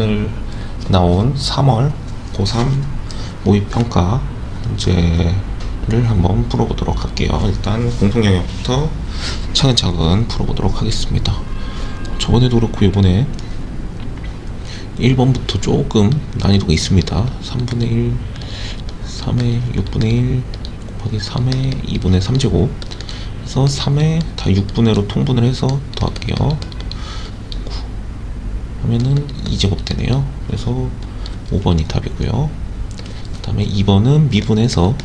오늘 나온 3월 고3 모의평가 문제를 한번 풀어보도록 할게요. 일단 공통 영역부터 차근차근 풀어보도록 하겠습니다. 저번에도 그렇고 이번에 1번부터 조금 난이도가 있습니다. 3분의 1, 3의 6분의 1 곱하기 3의 2분의 3제곱 그래서 3에 다 6분의 로 통분을 해서 더할게요. 하면은 2제곱 되네요. 그래서 5번이 답이고요. 그 다음에 2번은 미분해서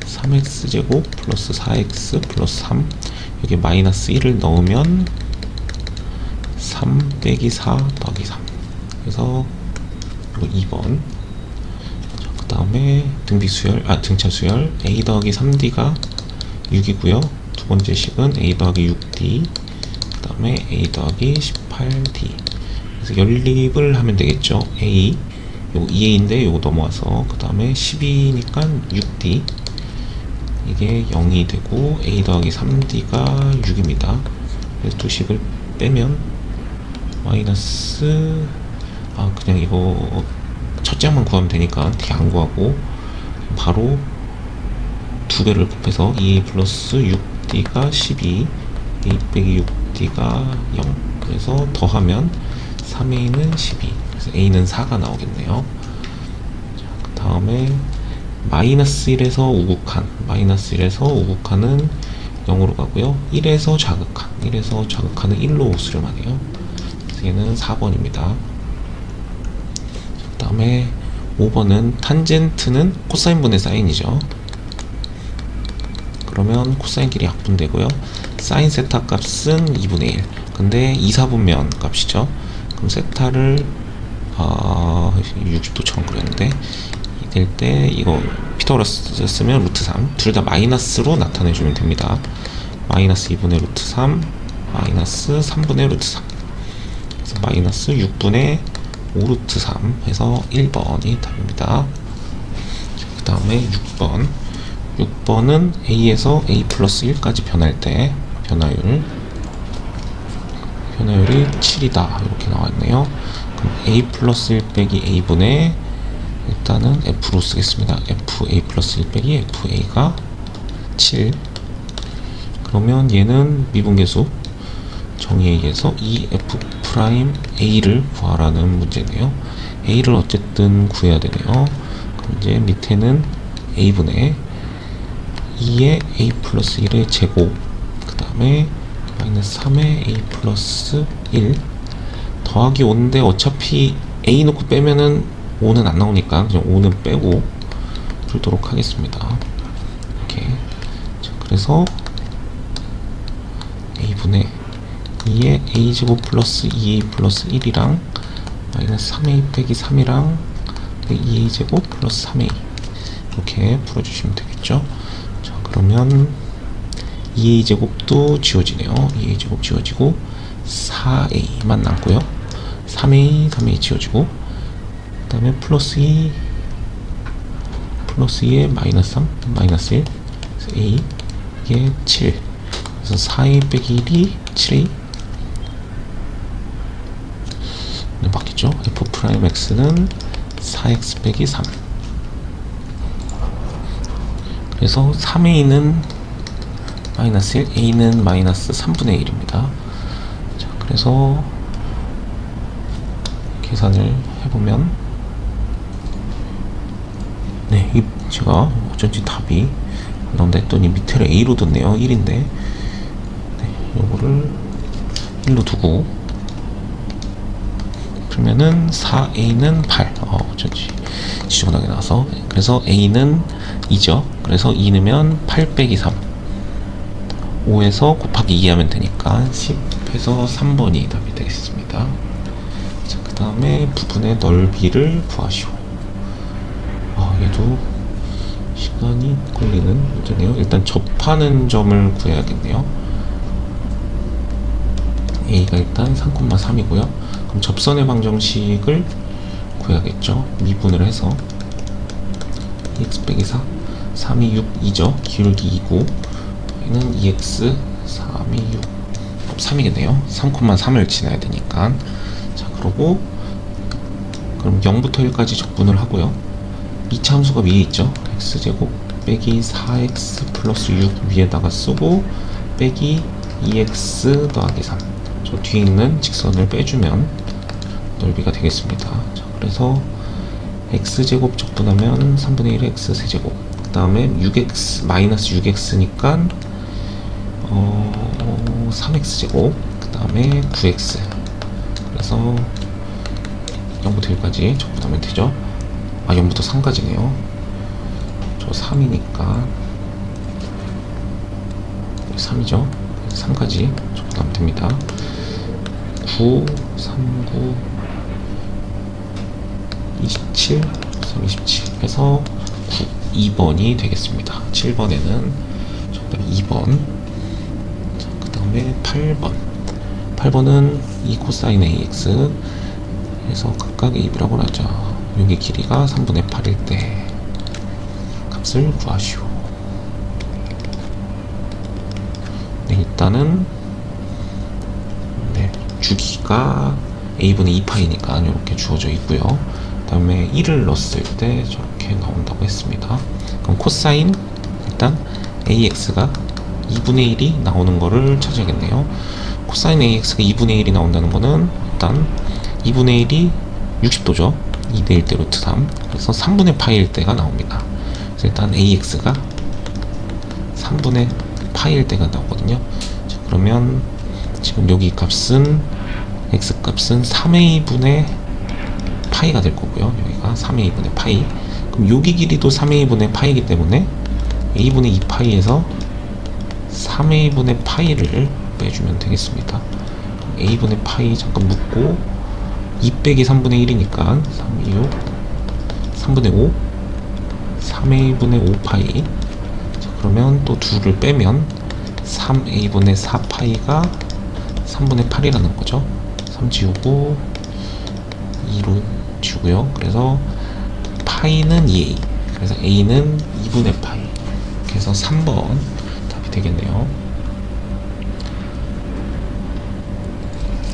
3x제곱 플러스 4x 플러스 3 여기 마이너스 1을 넣으면 3 빼기 4 더하기 3 그래서 이거 2번 그 다음에 등비수열 아 등차수열. A 더하기 3d가 6이고요. 두 번째 식은 a 더하기 6d 그 다음에 a 더하기 18d 그래서 연립을 하면 되겠죠. A. 요거 2a인데 요거 넘어와서 그 다음에 12니까 6d 이게 0이 되고 a 더하기 3d가 6입니다. 그래서 두 식을 빼면 마이너스 아 그냥 이거 첫째만 구하면 되니까 d 안 구하고 바로 두 개를 곱해서 2a 플러스 6d가 12 a 빼기 6d가 0 그래서 더하면 3a는 12 그래서 a는 4가 나오겠네요. 자, 그 다음에 마이너스 1에서 우극한. 마이너스 1에서 우극한은 0으로 가고요. 1에서 자극한. 1에서 자극한은 1로 수렴하네요. 그래서 얘는 4번입니다. 그 다음에 5번은 탄젠트는 코사인분의 사인이죠. 그러면 코사인끼리 약분되고요. 사인 세타 값은 2분의 1. 근데 2, 4분면 값이죠. 그럼 세타를 아, 60도처럼 그렸는데 될 때 이거 피타고라스 쓰면 루트 3. 둘 다 마이너스로 나타내 주면 됩니다. 마이너스 2분의 루트 3, 마이너스 3분의 루트 3. 그래서 마이너스 6분의 5 루트 3 해서 1번이 답입니다. 그 다음에 6번. 6번은 a에서 a 플러스 1까지 변할 때 변화율 변화율이 7이다. 이렇게 나와있네요. a 플러스 1 빼기 a분의 일단은 f로 쓰겠습니다. F a 플러스 1 빼기 fa가 7 그러면 얘는 미분계수 정의에 의해서 이 f 프라임 a를 구하라는 문제네요. A를 어쨌든 구해야 되네요. 그럼 이제 밑에는 a분의 2의 a 플러스 1의 제곱 그 다음에 마이너스 3의 a 플러스 1 더하기 5인데 어차피 a 놓고 빼면은 5는 안 나오니까 그냥 5는 빼고 풀도록 하겠습니다. 이렇게. 자, 그래서 a분의 2의 a 제곱 플러스 2a 플러스 1이랑 마이너스 3a 빼기 3이랑 2a 제곱 플러스 3a 이렇게 풀어주시면 되겠죠? 자 그러면 2a 제곱도 지워지네요. 2a 제곱 지워지고 4a만 남고요. 3a 3a 지워지고 그 다음에 플러스 2 플러스 2에 마이너스 3 마이너스 1 그래서 a 이게 7 그래서 4a 빼기 1이 7a 네, 맞겠죠? F 프라임 x는 4x 빼기 3 그래서 3a는 마이너스 1, a는 마이너스 3분의 1입니다. 자, 그래서 계산을 해보면 네, 이 제가 어쩐지 답이 나온다 했더니 밑에를 a로 뒀네요. 1인데. 네, 요거를 1로 두고. 그러면은 4a는 8 어, 어쩐지 지저분하게 나와서. 그래서 a는 2죠. 그래서 2 넣으면 8 빼기 3 5에서 곱하기 2 하면 되니까 10에서 3번이 답이 되겠습니다. 자, 그 다음에 부분의 넓이를 구하시오. 아 얘도 시간이 걸리는 문제네요. 일단 접하는 점을 구해야겠네요. A가 일단 3,3이고요. 그럼 접선의 방정식을 구해야겠죠. 미분을 해서 2x 빼기 4 3이 6 2죠. 기울기 2고 얘는 2x 3이 6 3이겠네요 3,3을 지나야 되니까 자 그러고 그럼 0부터 1까지 적분을 하고요. 이 참수가 위에 있죠. x제곱 빼기 4x 플러스 6 위에다가 쓰고 빼기 2x 더하기 3. 저 뒤에 있는 직선을 빼주면 넓이가 되겠습니다. 자, 그래서 x제곱 적분하면 3분의 1의 x 세제곱. 그 다음에 6x 마이너스 6x니까 어, 3x제곱. 그 다음에 9x. 그래서 0부터 1까지 적분하면 되죠. 아, 0부터 3까지네요. 저 3이니까 3이죠. 3까지 적분하면 됩니다. 9, 3, 9, 27, 3, 27 해서 9, 2번이 되겠습니다. 7번에는 정답이 2번. 그 다음에 8번. 8번은 이 코사인 AX 해서 각각 AB라고 하죠. 여기 길이가 3분의 8일 때 값을 구하시오. 네, 일단은 네, 주기가 a분의 2파이니까 이렇게 주어져 있고요. 그다음에 1을 넣었을 때 저렇게 나온다고 했습니다. 그럼 코사인 일단 ax가 2분의 1이 나오는 거를 찾아야겠네요. 코사인 ax가 2분의 1이 나온다는 거는 일단 2분의 1이 60도죠. 2대 1대 루트 3. 그래서 3분의 파일 때가 나옵니다. 그래서 일단 ax가 3분의 파일 때가 나오거든요. 자, 그러면 지금 여기 값은 x 값은 3a분의 파이가 될 거고요. 여기가 3a분의 파이. 그럼 여기 길이도 3a분의 파이기 때문에 a분의 2파이에서 3a분의 파이를 빼주면 되겠습니다. a분의 파이 잠깐 묶고 2 빼기 3분의 1이니까 3, 2, 6 3분의 5 3a분의 5파이. 자, 그러면 또 2를 빼면 3a분의 4파이가 3분의 8이라는 거죠. 3 지우고 2로 지우고요. 그래서 파이는 2a 그래서 a는 2분의 파이. 그래서 3번 답이 되겠네요.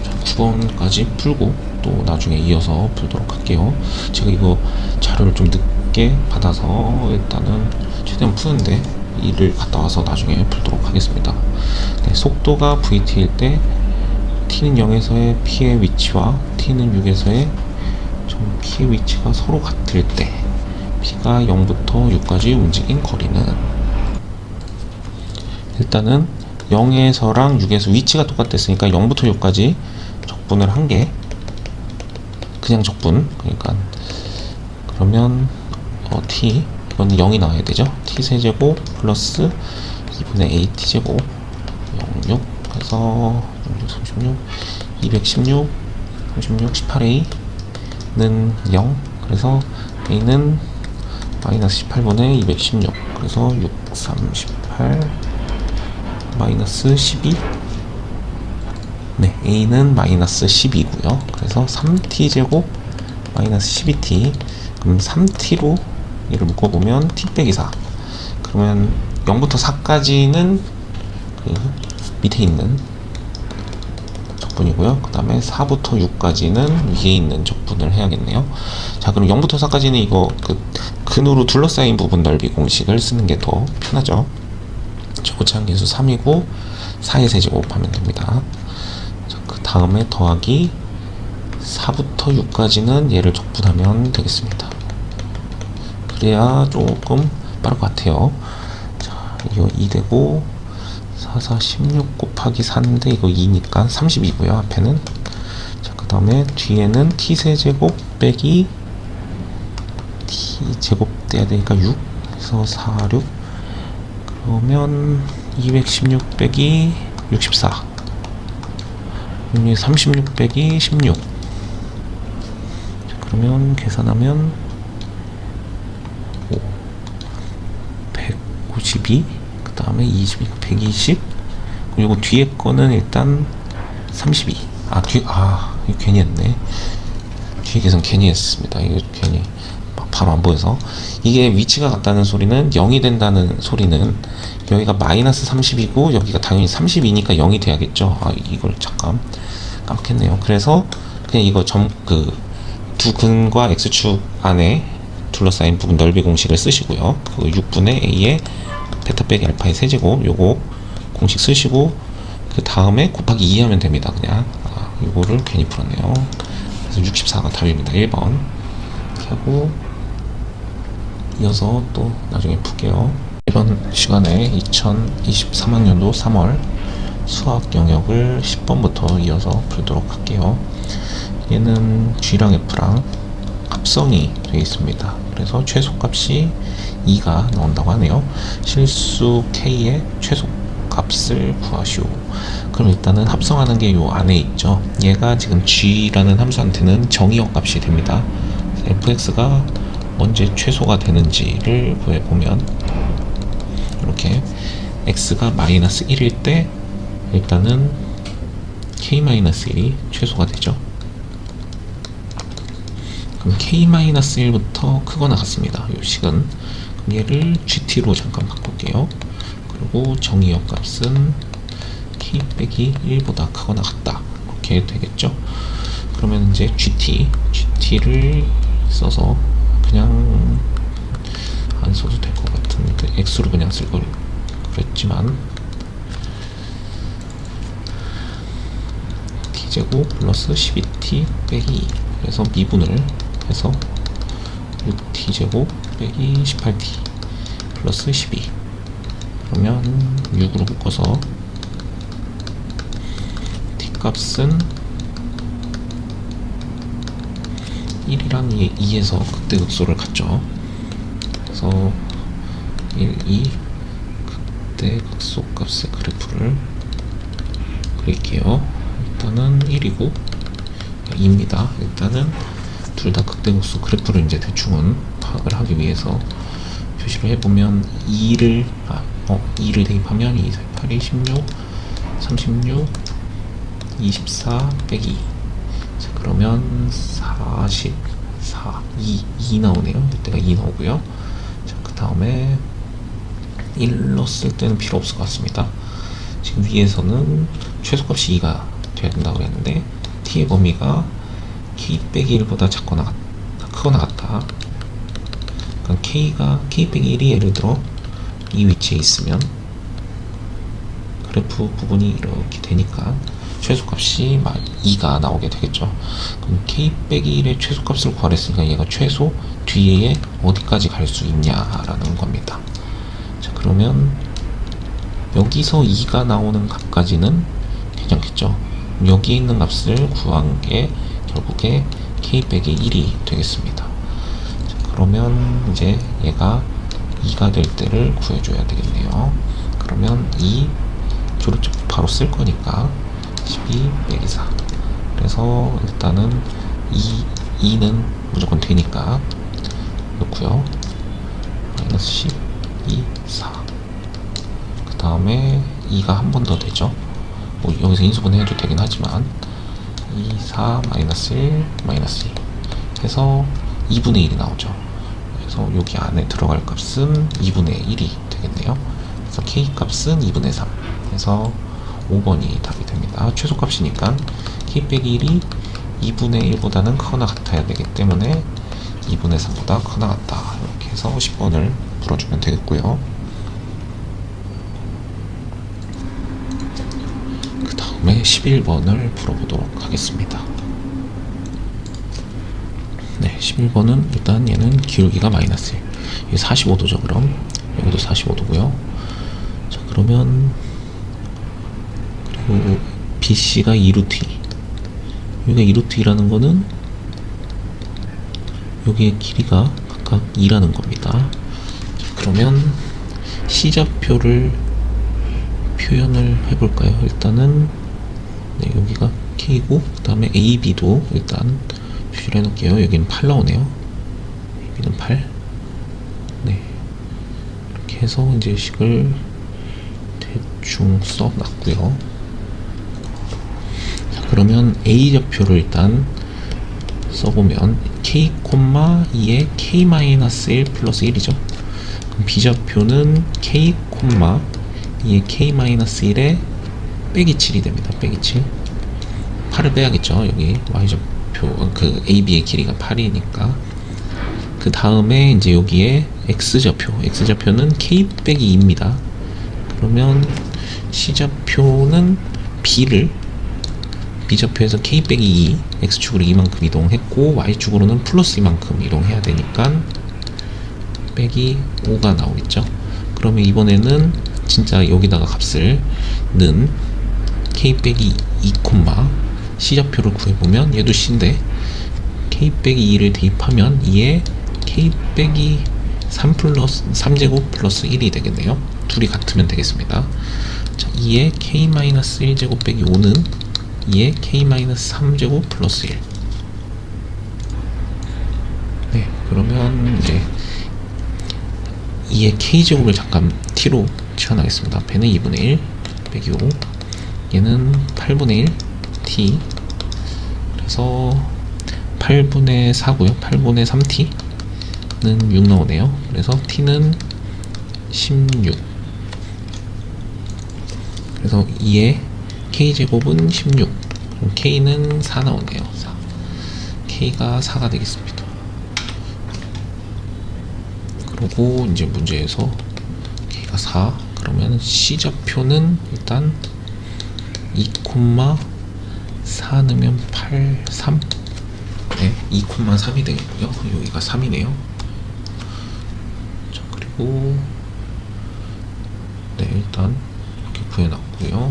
자, 9번까지 풀고 또 나중에 이어서 풀도록 할게요. 제가 이거 자료를 좀 늦게 받아서 일단은 최대한 푸는데 이를 갔다 와서 나중에 풀도록 하겠습니다. 네, 속도가 vt일 때 t는 0에서의 p의 위치와 t는 6에서의 좀 p의 위치가 서로 같을 때 p가 0부터 6까지 움직인 거리는 일단은 0에서랑 6에서 위치가 똑같았으니까 0부터 6까지 적분을 한 게 그냥 적분. 그러니까 그러면 어, t 이건 0이 나와야 되죠? t 세제곱 플러스 2분의 a t 제곱 06 그래서 36 216 36 18a는 0 그래서 a는 마이너스 18분의 216 그래서 6 38 마이너스 12 네, a는 마이너스 12고요. 그래서 3t 제곱 마이너스 12t 그럼 3t로 얘를 묶어보면 t 빼기 4 그러면 0부터 4까지는 그 밑에 있는 적분이고요. 그 다음에 4부터 6까지는 위에 있는 적분을 해야겠네요. 자, 그럼 0부터 4까지는 이거 그 근으로 둘러싸인 부분 넓이 공식을 쓰는 게 더 편하죠. 저고차항 계수 3이고 4의 세제곱하면 됩니다. 자, 그 다음에 더하기 4부터 6까지는 얘를 적분하면 되겠습니다. 그래야 조금 빠를 것 같아요. 자, 이거 2 되고 4, 4, 16 곱하기 4인데 이거 2니까 32고요. 앞에는 자, 그 다음에 뒤에는 t 세제곱 빼기 t 제곱 돼야 되니까 6 그래서 4, 6 그러면 216 빼기 64 여기 36 빼기 16 자, 그러면 계산하면 5 152그 다음에 20 120 그리고 뒤에 거는 일단 32 아, 뒤, 아, 이거 괜히 했네. 뒤에 계산 괜히 했습니다. 이거 괜히 바- 바로 안 보여서. 이게 위치가 같다는 소리는 0이 된다는 소리는 여기가 마이너스 30이고 여기가 당연히 32니까 0이 돼야겠죠. 아, 이걸 잠깐 깜빡했네요. 그래서 그냥 이거 점 그 두 근과 x축 안에 둘러싸인 부분 넓이 공식을 쓰시고요. 그 6분의 a의 베타 빼기 알파의 세제곱 요거 공식 쓰시고 그 다음에 곱하기 2 하면 됩니다. 그냥 아, 요거를 괜히 풀었네요. 그래서 64가 답입니다. 1번 이렇게 하고 이어서 또 나중에 풀게요. 이번 시간에 2023학년도 3월 수학 영역을 10번부터 이어서 풀도록 할게요. 얘는 G랑 F랑 합성이 되어 있습니다. 그래서 최소값이 2가 나온다고 하네요. 실수 K의 최소값을 구하시오. 그럼 일단은 합성하는 게 요 안에 있죠. 얘가 지금 G라는 함수한테는 정의역 값이 됩니다. fx가 언제 최소가 되는지를 구해보면 이렇게 x가 마이너스 1일 때 일단은 k-1이 최소가 되죠. 그럼 k-1부터 크거나 같습니다. 요 식은 얘를 gt로 잠깐 바꿀게요. 그리고 정의역 값은 k 빼기 1보다 크거나 같다. 이렇게 되겠죠. 그러면 이제 gt, gt를 써서 그냥 안 써도 될 것 같은데 x로 그냥 쓸 걸 그랬지만 t제곱 플러스 12t 빼기 2 그래서 미분을 해서 6t제곱 빼기 18t 플러스 12 그러면 6으로 묶어서 t 값은 1이랑 2, 2에서 극대극소를 갖죠. 그래서 1, 2 극대극소 값의 그래프를 그릴게요. 일단은 1이고 2입니다. 일단은 둘 다 극대극소 그래프를 이제 대충은 파악을 하기 위해서 표시를 해보면 2를 아, 어, 2를 대입하면 2, 4, 8, 16, 36, 24 빼기 2 자, 그러면 44, 2, 2 나오네요. 이때가 2 나오고요. 자, 그 다음에 1로 쓸 때는 필요 없을 것 같습니다. 지금 위에서는 최소값이 2가 돼야 된다고 그랬는데 t의 범위가 k 빼기 1보다 작거나 같, 크거나 같다. 그러니까 k가 k 빼기 1이 예를 들어 이 위치에 있으면 그래프 부분이 이렇게 되니까 최소값이 2가 나오게 되겠죠. 그럼 k 빼기 1의 최소값을 구하랬으니까 얘가 최소 뒤에 어디까지 갈 수 있냐라는 겁니다. 자 그러면 여기서 2가 나오는 값까지는 괜찮겠죠. 여기 있는 값을 구한 게 결국에 k 빼기 1이 되겠습니다. 자, 그러면 이제 얘가 2가 될 때를 구해줘야 되겠네요. 그러면 2 조르쪽 바로 쓸 거니까 12 빼기 4 그래서 일단은 2, 2는 무조건 되니까 넣고요 마이너스 10 2, 4그 다음에 2가 한 번 더 되죠 뭐 여기서 인수분 해도 되긴 하지만 2, 4, 마이너스 1, 마이너스 2 해서 2분의 1이 나오죠 그래서 여기 안에 들어갈 값은 2분의 1이 되겠네요 그래서 k 값은 2분의 3 해서 5번이 답이 됩니다. 최소값이니까 k 빼기 1이 2분의 1보다는 크거나 같아야 되기 때문에 2분의 3보다 크거나 같다. 이렇게 해서 10번을 풀어주면 되겠고요. 그 다음에 11번을 풀어보도록 하겠습니다. 네, 11번은 일단 얘는 기울기가 마이너스 1. 이게 45도죠, 그럼. 여기도 45도고요. 자, 그러면 그리고 BC가 2루트 2 여기가 2루트 2라는 거는 여기의 길이가 각각 2라는 겁니다 자, 그러면 C좌표를 표현을 해볼까요 일단은 네, 여기가 K고 그 다음에 AB도 일단 표시를 해놓을게요 여기는 8 나오네요 AB는 8 네. 이렇게 해서 이제 식을 대충 써놨고요 자, 그러면 A 좌표를 일단 써보면 k, 2에 k-1 플러스 1이죠. 그럼 B 좌표는 k, 2에 k-1에 빼기 7이 됩니다. 빼기 7. 8을 빼야겠죠. 여기 y 좌 B좌표 그 AB의 길이가 8이니까 그 다음에 이제 여기에 X좌표 X좌표는 K 빼기 2입니다 그러면 C좌표는 B를 B좌표에서 K 빼기 2 X축으로 이만큼 이동했고 Y축으로는 플러스 이만큼 이동해야 되니까 빼기 5가 나오겠죠 그러면 이번에는 진짜 여기다가 값을 는 K 빼기 2 콤마 C좌표를 구해보면 얘도 C인데 K 빼기 2를 대입하면 이에 K 빼기 3 플러스 3제곱 플러스 1이 되겠네요. 둘이 같으면 되겠습니다. 자, 2에 K 마이너스 1제곱 빼기 5는 2에 K 마이너스 3제곱 플러스 1 네, 그러면 이제 2의 k제곱을 잠깐 t로 치환하겠습니다. 배는 2분의 1 빼기 5 얘는 8분의 1 t 그래서 8분의 4고요. 8분의 3t는 6 나오네요. 그래서 t는 16 그래서 2의 k제곱은 16 그럼 k는 4 나오네요. 4 k가 4가 되겠습니다. 그리고 이제 문제에서 K가 4 그러면 C좌표는 일단 2, 4 넣으면 8, 3 네, 2, 3이 되겠고요. 여기가 3이네요. 자 그리고 네 일단 이렇게 구해놨고요.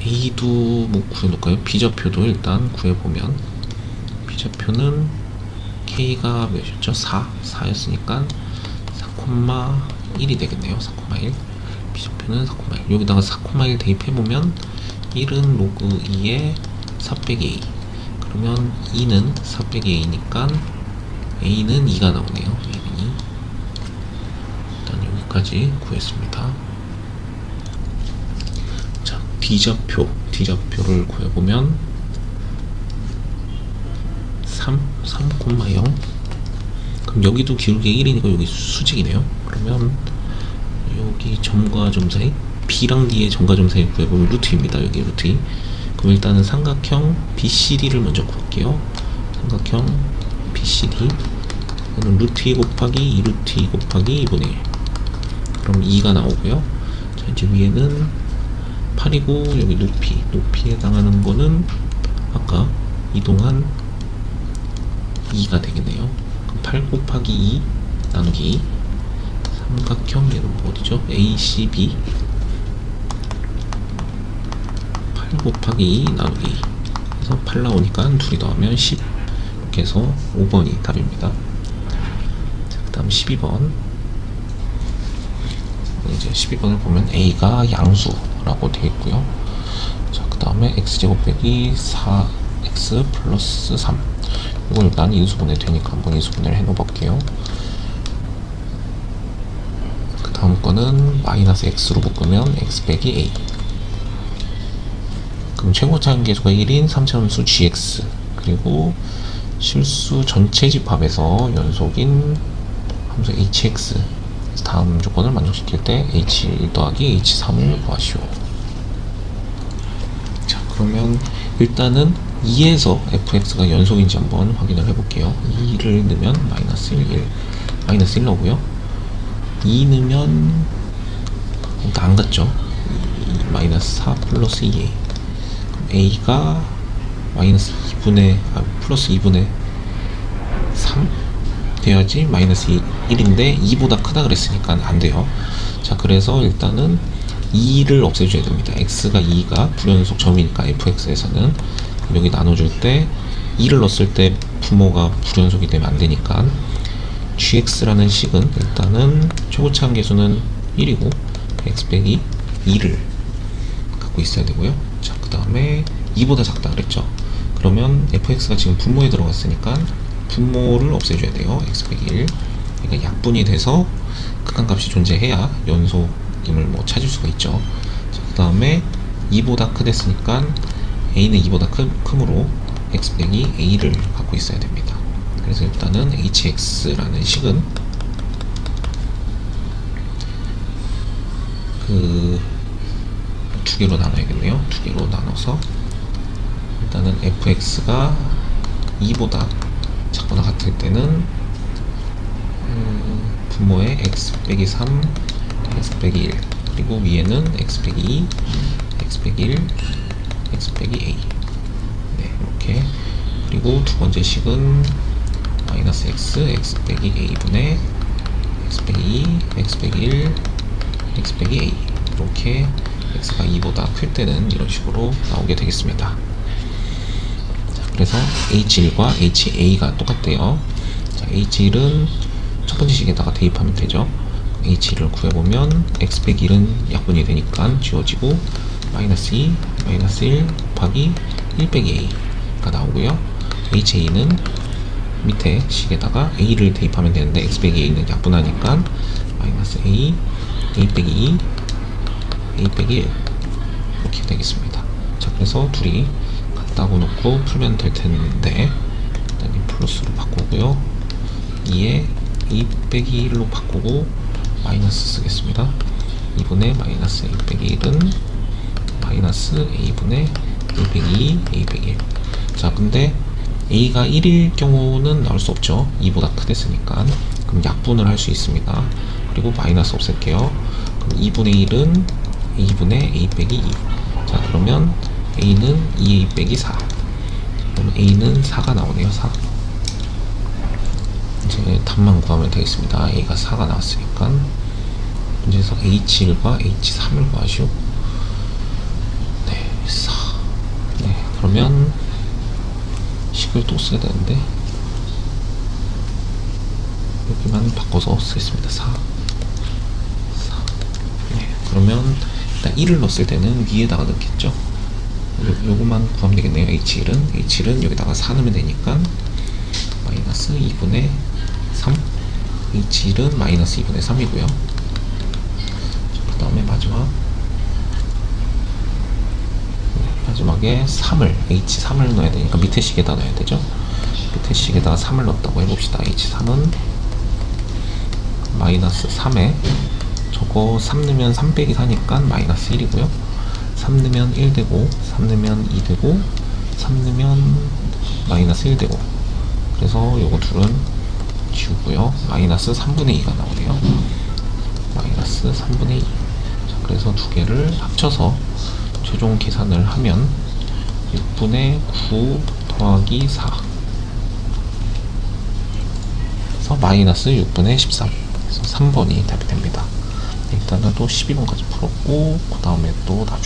A도 뭐 구해놓을까요? B좌표도 일단 구해보면 B좌표는 K가 몇이었죠? 4 4였으니까 4,1이 되겠네요. 4,1 B좌표는 4,1 여기다가 4,1 대입해보면 1은 로그 2에 4 빼기 A. 그러면 2는 4 빼기 A니까 A는 2가 나오네요. A는 2 일단 여기까지 구했습니다. 자 D좌표. D좌표를 구해보면 3, 3,0 그럼 여기도 기울기 1이니까 여기 수직이네요. 그러면 여기 점과 점 사이 B랑 D의 점과 점 사이 구해보면 루트입니다 여기 루트. 2 그럼 일단은 삼각형 BCD를 먼저 구할게요. 삼각형 BCD. 이거는 루트 2 곱하기 2 루트 2 곱하기 2분의 1 그럼 2가 나오고요. 자 이제 위에는 8이고 여기 높이. 높이에 해당하는 거는 아까 이동한 2가 되겠네요. 그럼 8 곱하기 2 나누기 삼각형 얘는 뭐 어디죠? ACB 8 곱하기 2 나누기 그래서 8 나오니까 둘이 더하면 10 이렇게 해서 5번이 답입니다. 자, 그 다음 12번 이제 12번을 보면 A가 양수라고 되어 있고요. 자, 그 다음에 X제곱 빼기 4X 플러스 3 이건 일단 인수분해 되니까 한번 인수분해를 해 놓을게요. 그 다음 거는 마이너스 x로 묶으면 x 빼기 a. 그럼 최고 차항 계수가 1인 3차함수 gx 그리고 실수 전체 집합에서 연속인 함수 hx 다음 조건을 만족시킬 때 h1 더하기 h3을 구하시오. 자 그러면 일단은 2에서 fx가 연속인지 한번 확인을 해볼게요. 2를 넣으면 마이너스 1, 1 마이너스 1 나오고요. 2 넣으면 일단 안? 이 마이너스 4 플러스 2a 그럼 a가 마이너스 2분의 아, 플러스 2분의 3 돼야지 마이너스 2, 1인데 2보다 크다 그랬으니까 안 돼요. 자 그래서 일단은 2를 없애줘야 됩니다. x가 2가 불연속 점이니까 fx에서는 여기 나눠줄 때 2를 넣었을 때 부모가 불연속이 되면 안 되니까 gx라는 식은 일단은 최고차항 계수는 1이고 x 빼기 2를 갖고 있어야 되고요. 자, 그 다음에 2보다 작다 그랬죠. 그러면 fx가 지금 분모에 들어갔으니까 분모를 없애줘야 돼요. x 빼기 1. 그러니까 약분이 돼서 극한값이 존재해야 연속임을 뭐 찾을 수가 있죠. 자, 그 다음에 2보다 크댔으니까 a는 2보다 크, 크므로 x 빼기 a를 갖고 있어야 됩니다. 그래서 일단은 hx라는 식은 그두두 개로 나눠야겠네요. 두 개로 나눠서 일단은 fx가 2보다 작거나 같을 때는 음, 분모에 x 빼기 3, x 빼기 1 그리고 위에는 x 빼기 2, x 빼기 1, x 빼기 a. 네 이렇게. 그리고 두 번째 식은 마이너스 x, x 빼기 a분의 x 빼기 2, x 빼기 1, x 빼기 a 이렇게 x가 2보다 클 때는 이런 식으로 나오게 되겠습니다. 자, 그래서 h1과 ha가 똑같대요. 자, h1은 첫 번째 식에다가 대입하면 되죠. h1을 구해보면 x 빼기 1은 약분이 되니까 지워지고 마이너스 2, 마이너스 1 곱하기 1 빼기 a가 나오고요. ha는 밑에 식에다가 a를 대입하면 되는데 x 빼기 a는 약분하니까 마이너스 a, a 빼기 2, a 빼기 1 이렇게 되겠습니다. 자 그래서 둘이 같다고 놓고 풀면 될 텐데 일단 이 플러스로 바꾸고요. 2에 a 빼기 1로 바꾸고 마이너스 쓰겠습니다. 2분의 마이너스 a 빼기 1은 마이너스 a분의 a 빼기 2, a 빼기 1. 자 근데 a가 1일 경우는 나올 수 없죠. 2보다 크댔으니까. 그럼 약분을 할 수 있습니다. 그리고 마이너스 없앨게요. 그럼 2분의 1은 a분의 a 빼기 2. 자 그러면 a는 2a 빼기 4. 그럼 a는 4가 나오네요. 4. 이제 답만 구하면 되겠습니다. a가 4가 나왔으니까 문제에서 h1과 h3을 구하시오. 네, 4. 네, 그러면 식을 또 써야 되는데 여기만 바꿔서 쓰겠습니다. 4. 4. 네, 그러면 일단 1을 넣었을 때는 위에다가 넣겠죠. 요, 요거만 구하면 되겠네요. h1은 h1은 여기다가 4 넣으면 되니까 마이너스 2분의 3 h1은 마이너스 2분의 3이고요. 그 다음에 마지막 마지막에 3을 H3을 넣어야 되니까 밑에 식에다 넣어야 되죠? 밑에 식에다가 3을 넣었다고 해봅시다. H3은 마이너스 3에 저거 3 넣으면 3 빼기 4니까 마이너스 1이고요. 3 넣으면 1 되고 3 넣으면 2 되고 3 넣으면 마이너스 1 되고. 그래서 요거 둘은 지우고요. 마이너스 3분의 2가 나오네요. 마이너스 3분의 2 자, 그래서 두 개를 합쳐서 최종 계산을 하면 6분의 9 더하기 4 그래서 마이너스 6분의 13 그래서 3번이 답이 됩니다. 일단은 또 12번까지 풀었고 그 다음에 또 나중에